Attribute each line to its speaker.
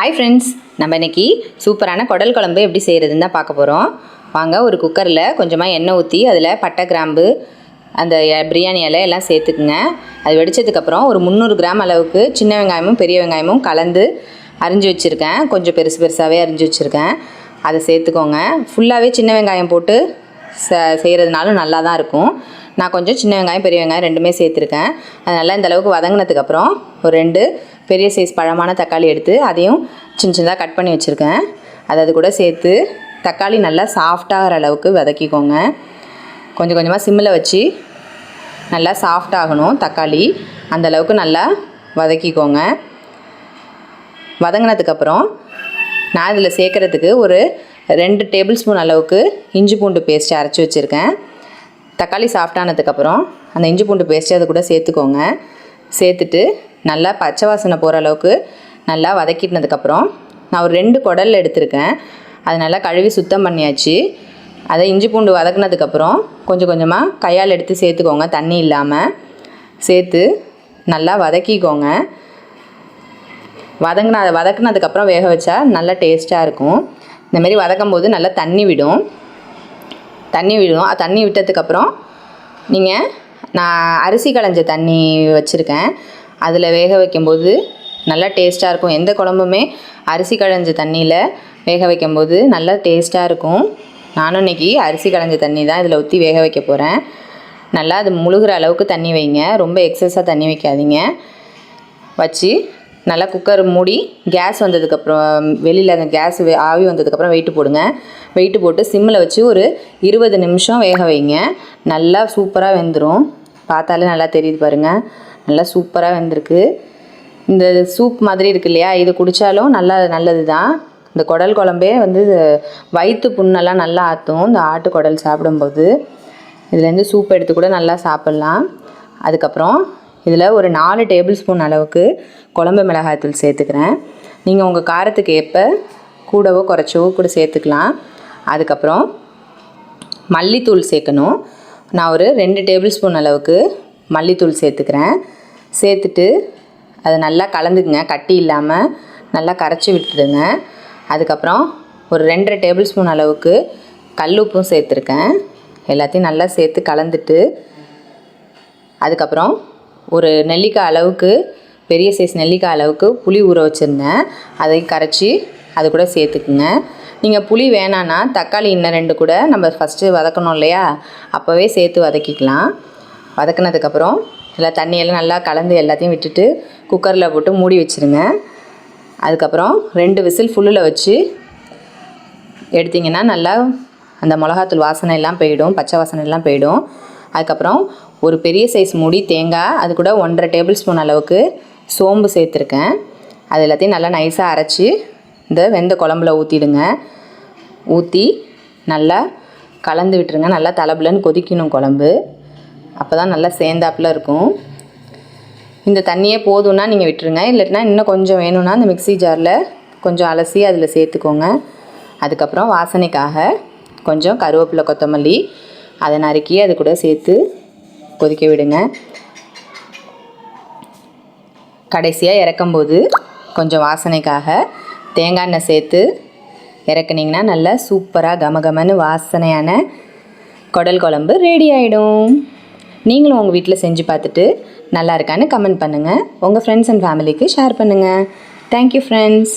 Speaker 1: Hi friends நம்ம இன்னைக்கு சூப்பரான குடல் குழம்பு எப்படி செய்கிறதுன்னு தான் பார்க்க போகிறோம் வாங்க ஒரு குக்கரில் கொஞ்சமாக எண்ணெய் ஊற்றி அதில் பட்டை கிராம்பு அந்த பிரியாணி இலை எல்லாம் சேர்த்துக்குங்க. அது வெடிச்சதுக்கப்புறம் ஒரு முந்நூறு கிராம் அளவுக்கு சின்ன வெங்காயமும் பெரிய வெங்காயமும் கலந்து அரிஞ்சு வச்சுருக்கேன். கொஞ்சம் பெருசு பெருசாகவே அரிஞ்சு வச்சுருக்கேன். அதை சேர்த்துக்கோங்க. ஃபுல்லாகவே சின்ன வெங்காயம் போட்டு ச செய்கிறதுனாலும் நல்லா தான் இருக்கும். நான் கொஞ்சம் சின்ன வெங்காயம் பெரிய வெங்காயம் ரெண்டுமே சேர்த்துருக்கேன். அது நல்லா இந்த அளவுக்கு வதங்கினதுக்கப்புறம் ஒரு ரெண்டு பெரிய சைஸ் பழமான தக்காளி எடுத்து அதையும் சின்ன சின்னதாக கட் பண்ணி வச்சுருக்கேன். அதை அது கூட சேர்த்து தக்காளி நல்லா சாஃப்டாகிற அளவுக்கு வதக்கிக்கோங்க. கொஞ்சம் கொஞ்சமாக சிம்மில் வச்சு நல்லா சாஃப்ட் ஆகணும் தக்காளி. அந்த அளவுக்கு நல்லா வதக்கிக்கோங்க. வதங்கினதுக்கப்புறம் நான் இதில் சேர்க்குறதுக்கு ஒரு ரெண்டு டேபிள் ஸ்பூன் அளவுக்கு இஞ்சி பூண்டு பேஸ்ட் அரைச்சி வச்சுருக்கேன். தக்காளி சாஃப்டானதுக்கப்புறம் அந்த இஞ்சி பூண்டு பேஸ்ட்டு அது கூட சேர்த்துக்கோங்க. சேர்த்துட்டு நல்லா பச்சை வாசனை போகிற அளவுக்கு நல்லா வதக்கிட்டதுக்கப்புறம் நான் ஒரு ரெண்டு குடல் எடுத்திருக்கேன். அது நல்லா கழுவி சுத்தம் பண்ணியாச்சு. அதை இஞ்சி பூண்டு வதக்குனதுக்கப்புறம் கொஞ்சம் கொஞ்சமாக கையால் எடுத்து சேர்த்துக்கோங்க தண்ணி இல்லாமல் சேர்த்து நல்லா வதக்கிக்கோங்க. வதங்கின வதக்குனதுக்கப்புறம் வேக வச்சா நல்லா டேஸ்ட்டாக இருக்கும். இந்தமாரி வதக்கும் போது நல்லா தண்ணி விடும். தண்ணி விடும். அது தண்ணி விட்டதுக்கப்புறம் நீங்கள் நான் அரிசி களைஞ்ச தண்ணி வச்சுருக்கேன். அதில் வேக வைக்கும்போது நல்லா டேஸ்ட்டாக இருக்கும். எந்த குழம்புமே அரிசி களைஞ்ச தண்ணியில் வேக வைக்கும்போது நல்லா டேஸ்ட்டாக இருக்கும். நானும் இன்றைக்கி அரிசி களைஞ்ச தண்ணி தான் இதில் ஊற்றி வேக வைக்க போகிறேன் நல்லா அது முழுகிற அளவுக்கு தண்ணி வைங்க. ரொம்ப எக்ஸஸாக தண்ணி வைக்காதீங்க. வச்சு நல்லா குக்கர் மூடி கேஸ் வந்ததுக்கப்புறம் வெளியில் அந்த கேஸ் ஆவி வந்ததுக்கப்புறம் வெயிட்டு போடுங்க. வெயிட்டு போட்டு சிம்மில் வச்சு ஒரு இருபது நிமிஷம் வேக வைங்க. நல்லா சூப்பராக வெந்துடும் பார்த்தாலே நல்லா தெரியுது பாருங்கள் நல்லா சூப்பராக வந்திருக்கு. இந்த சூப் மாதிரி இருக்கு இல்லையா? இது குடித்தாலும் நல்லா நல்லது தான் இந்த குடல் குழம்பே வந்து வயிற்று புண்ணெல்லாம் நல்லா ஆற்றும் இந்த ஆட்டு குடல் சாப்பிடும்போது. இதுலேருந்து சூப் எடுத்து கூட நல்லா சாப்பிட்லாம். அதுக்கப்புறம் இதில் ஒரு நாலு டேபிள் ஸ்பூன் அளவுக்கு குழம்பு மிளகாய்த்தூள் சேர்த்துக்கிறேன். நீங்கள் உங்கள் காரத்துக்கு ஏற்ப கூடவோ குறைச்சவோ கூட சேர்த்துக்கலாம். அதுக்கப்புறம் மல்லித்தூள் சேர்க்கணும். நான் ஒரு ரெண்டு டேபிள் ஸ்பூன் அளவுக்கு மல்லித்தூள் சேர்த்துக்கிறேன். சேர்த்துட்டு அதை நல்லா கலந்துக்குங்க. கட்டி இல்லாமல் நல்லா கரைச்சி விட்டுடுங்க. அதுக்கப்புறம் ஒரு ரெண்டரை டேபிள் ஸ்பூன் அளவுக்கு கல் உப்பும் சேர்த்துருக்கேன். எல்லாத்தையும் நல்லா சேர்த்து கலந்துட்டு அதுக்கப்புறம் ஒரு நெல்லிக்காய் அளவுக்கு பெரிய சைஸ் நெல்லிக்காய் அளவுக்கு புளி ஊற வச்சுருந்தேன். அதை கரைச்சி அது கூட சேர்த்துக்குங்க. நீங்கள் புளி வேணான்னா தக்காளி இன்னும் ரெண்டு கூட நம்ம ஃபஸ்ட்டு வதக்கணும் இல்லையா? அப்போவே சேர்த்து வதக்கிக்கலாம். வதக்குனதுக்கப்புறம் நல்லா தண்ணியெல்லாம் நல்லா கலந்து எல்லாத்தையும் விட்டுட்டு குக்கரில் போட்டு மூடி வச்சுருங்க. அதுக்கப்புறம் ரெண்டு விசில் ஃபுல்லில் வச்சு எடுத்திங்கன்னா நல்லா அந்த மிளகாத்தூள் வாசனை எல்லாம் போயிடும் பச்சை வாசனை எல்லாம் போயிடும். அதுக்கப்புறம் ஒரு பெரிய சைஸ் மூடி தேங்காய் அது கூட ஒன்றரை டேபிள் ஸ்பூன் அளவுக்கு சோம்பு சேர்த்துருக்கேன். அது எல்லாத்தையும் நல்லா நைஸாக அரைச்சி இந்த வெந்த குழம்புல ஊற்றிடுங்க ஊற்றி நல்லா கலந்து விட்டுருங்க நல்லா தலபுலன்னு கொதிக்கணும் குழம்பு. அப்போ தான் நல்லா சேர்ந்தாப்புல இருக்கும். இந்த தண்ணியே போதும்னா நீங்கள் விட்டுருங்க. இல்லாட்டினா இன்னும் கொஞ்சம் வேணும்னா இந்த மிக்ஸி ஜாரில் கொஞ்சம் அலசி அதில் சேர்த்துக்கோங்க. அதுக்கப்புறம் வாசனைக்காக கொஞ்சம் கருவேப்பிலை கொத்தமல்லி அதை நறுக்கி அது கூட சேர்த்து கொதிக்க விடுங்க. கடைசியாக இறக்கும்போது கொஞ்சம் வாசனைக்காக தேங்காய் எண்ணெய் சேர்த்து இறக்குனீங்கன்னா நல்லா சூப்பராக கமகமன்னு வாசனையான குடல் குழம்பு ரெடி ஆகிடும் நீங்களும் உங்கள் வீட்டில் செஞ்சு பார்த்துட்டு நல்லா இருக்கான்னு கமெண்ட் பண்ணுங்கள் உங்கள் ஃப்ரெண்ட்ஸ் அண்ட் ஃபேமிலிக்கு ஷேர் பண்ணுங்கள் தேங்க்யூ ஃப்ரெண்ட்ஸ்